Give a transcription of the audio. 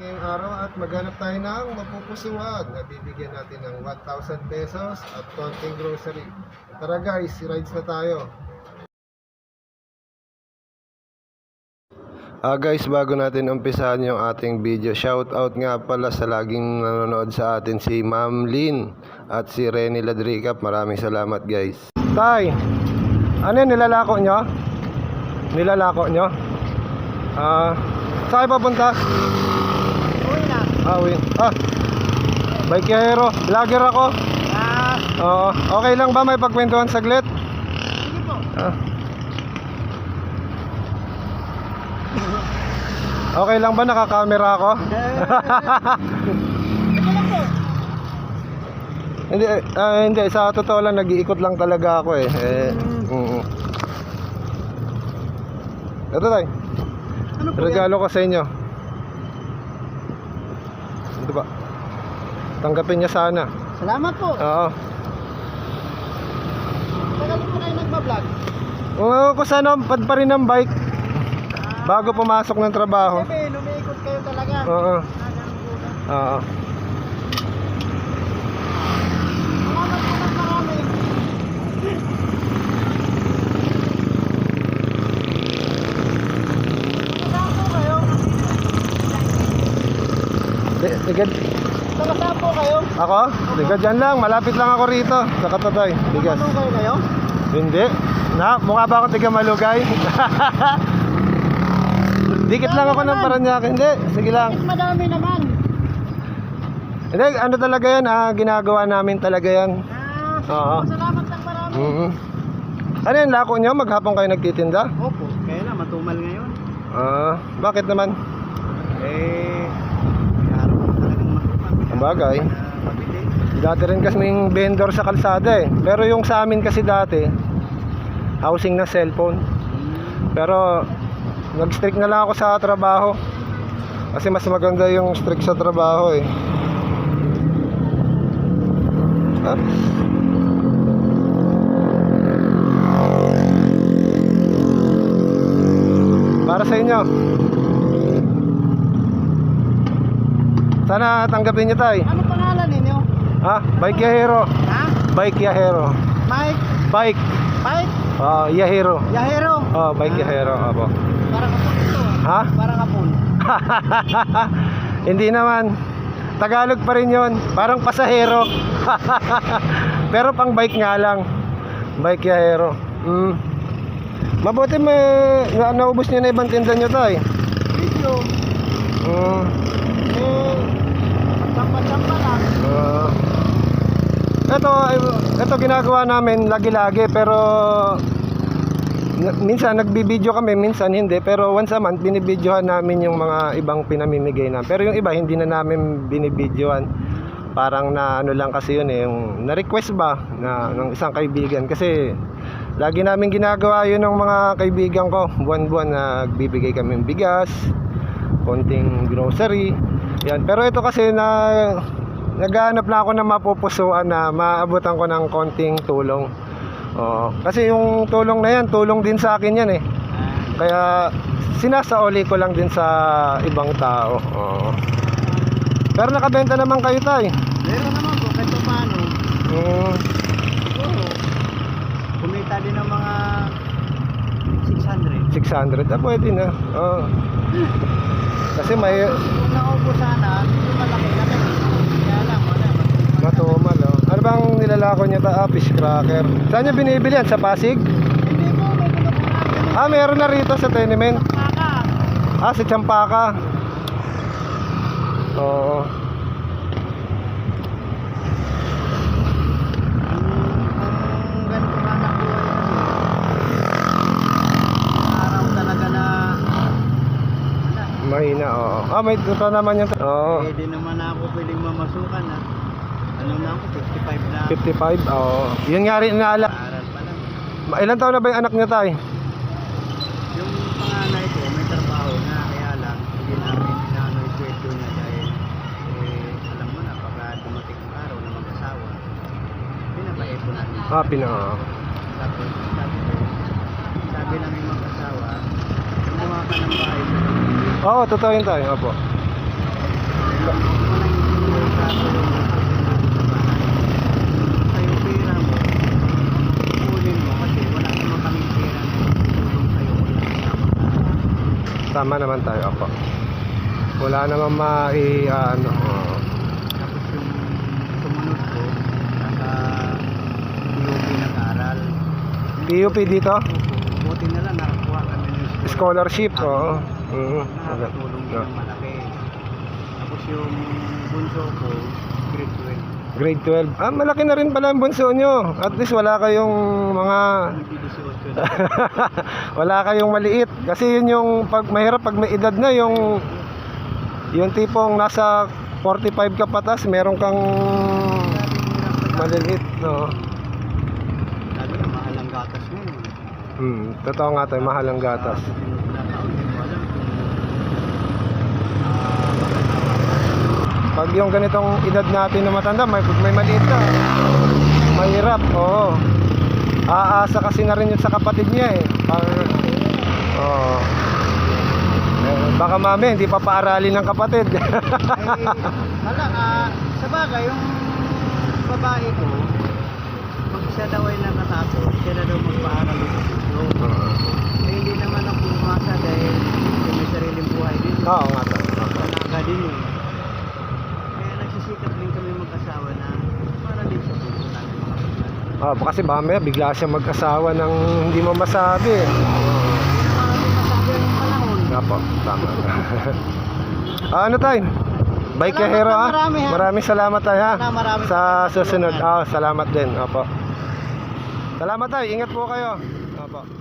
ngayong araw at maghanap tayo ng mapupusuan na bibigyan natin ng 1,000 pesos at konting grocery. Tara guys, rides na tayo. Ah guys, bago natin umpisahan yung ating video, shout out nga pala sa laging nanonood sa atin si Ma'am Lynn at si Renny Ladricap. Maraming salamat guys. Tay, ano nilalako nyo? Nilalako nyo? Ah, saan kayo papunta? Uwi na. Ah, win. Ah, bike hero. Vlogger ako. Ah, Oo. Okay lang ba may pagkwentuhan saglit? sige po. Ah. Okay lang ba nakakamera ako? Hindi, ah, hindi. Sa totoo lang, nag-iikot lang talaga ako eh. eh mm. Ito tayo. Ano? Regalo ko sa inyo. Ito ba? Tanggapin niya sana. Salamat po. Oo. Tagal po kayo nagbablog. Oo, kung sana pad pa rin ng bike bago pumasok ng trabaho. Sabi, lumiikot kayo talaga. Oo. Ah? Oo. Salamat po ng marami. Saan po kayo? Di- Tiga, Taga saan po kayo? ako? Tiga dyan lang, malapit lang ako rito sa Katatoy. Bigas. Ano kayo kayo? Hindi. Na, mukha ba ako tiga Malugay? Dikit lang ako ng Paranaque. Hindi, sige lang. Mas madami naman. Hindi, ano talaga yan ah, ginagawa namin talaga yan. Ah, Oo. salamat ng marami. Mhm. Ano yan, lako nyo? Maghapon kayo nagtitinda? Opo, kaya na matumal ngayon. Ah, bakit naman? Eh, araw na talagang matumal. Ang bagay. Dati rin kasing vendor sa kalsada eh. Pero yung sa amin kasi dati, housing na cellphone. Pero nag-strict na lang ako sa trabaho. Kasi mas maganda yung strict sa trabaho eh. Ah. Para sa inyo. Sana tanggapin niyo tay. Ano pangalan ninyo? Ha? Bike Yahero. Ha? Bike Yahero. Mike? Bike. Mike? Ah, Yahero. Yahero? Oh, Bike Yahero. Apo. Parang kapon ito ah. Ha? Parang kapon. Hindi naman. Tagalog pa rin yon. Parang pasahero. Pero pang bike nga lang. Bike Yahero. Mm. Mabuti may na, naubos niyo na ibang tinda niyo tay. Video. Mm. Eh, magsampa-sampa lang. Ah. ito, ito ginagawa namin lagi-lagi pero minsan nagbibideo kami, minsan hindi. Pero once a month, binibidyohan namin yung mga ibang pinamimigay na. Pero yung iba, hindi na namin binibidyohan. Parang na ano lang kasi yun eh, yung na-request ba na, ng isang kaibigan. Kasi lagi namin ginagawa yun ng mga kaibigan ko. Buwan-buwan nagbibigay kami ng bigas, konting grocery. Yan. Pero ito kasi na naghahanap na ako ng mapupusuan na maabutan ko ng konting tulong. Oo. Kasi yung tulong na yan, tulong din sa akin yan eh. Kaya sinasaoli ko lang din sa ibang tao. Oo. Pero nakabenta naman kayo tay. Meron naman po, kahit pa paano. Mm, Siguro, kumita din ng mga 600. 600. Ah, pwede na. Oo. Kasi may Kung nakaupo sana, hindi malaki kami. Kaya lang, wala. matumal. Oh. Ano bang nilalako niya ta? Ah, fish cracker. Saan niya binibili yan? Sa Pasig? Hindi po, may pangalan. Ah, meron na rito sa tenement. Maka. Ah, sa Champaka. Oo. Ang ganito nga na buhay kasi. Araw talaga na wala. Mahina, oo. Ah, may ito naman yung... Oo. Pwede naman ako pwedeng mamasukan ha. Ano na ako, 55 na. 55, oo. Yun nga rin inaala. Aral pa lang. Ilan taon na ba yung anak niya tay? Yung panganay ko, may trabaho na, kaya lang, hindi namin inaano yung sweldo niya dahil, eh, alam mo na, pagka dumating ang araw na mag-asawa, pinapaipon namin. Ah, pina... Tapos, sabi ko, sabi namin mag-asawa, gumawa ka ng bahay. Oo, totoo yun tayo. Opo. Kaya kung yung kaso yung sa'yo pera mo, kunin mo kasi wala naman kaming pera na tutulong sa'yo kung nagkakapag Tama naman tayo ako. Wala naman mai ano. oo. Tapos yung sumunod ko, nasa POP nag-aral. PUP dito? Buti na lang nakakuha kami ng Scholarship, oo. Nakakatulong din Yeah. ng malaki. Tapos yung bunso ko, grade 12. Grade 12. Ah, malaki na rin pala ang bunso nyo. At least wala kayong mga Nagdi-18 na. wala kayong maliit. Kasi yun yung pag mahirap pag may edad na yung yung tipong nasa 45 ka patas meron kang maliliit no? Sabi na, mahal ang gatas ngayon. hmm, totoo nga tayo mahal ang gatas. Na pag yung ganitong edad natin na matanda may, may maliit ka. Mahirap oo aasa kasi na rin yun sa kapatid niya eh. Pag, oo. Eh, baka mami hindi pa paaralin ng kapatid. Eh, wala ah, sa bagay, yung babae ko, pag siya daw ay nakatapos, siya na daw magpaaral sa susunod. Eh, hindi naman ako umasa dahil may sariling buhay din. oo nga tayo Panaga din eh. Kaya nagsisikap din kami mag-asawa na para din sa puso namin makapaglan. Oh, kasi mamaya bigla siya mag-asawa ng hindi mo masabi. Hindi naman natin masabi ang panahon. Nga po, tama. ah, ano tayo? Bye Salamat Hero na ah. marami, ha? Maraming salamat tayo ha. Marami Sa susunod. Ah, salamat din. Opo. Salamat tayo. Ingat po kayo. Opo.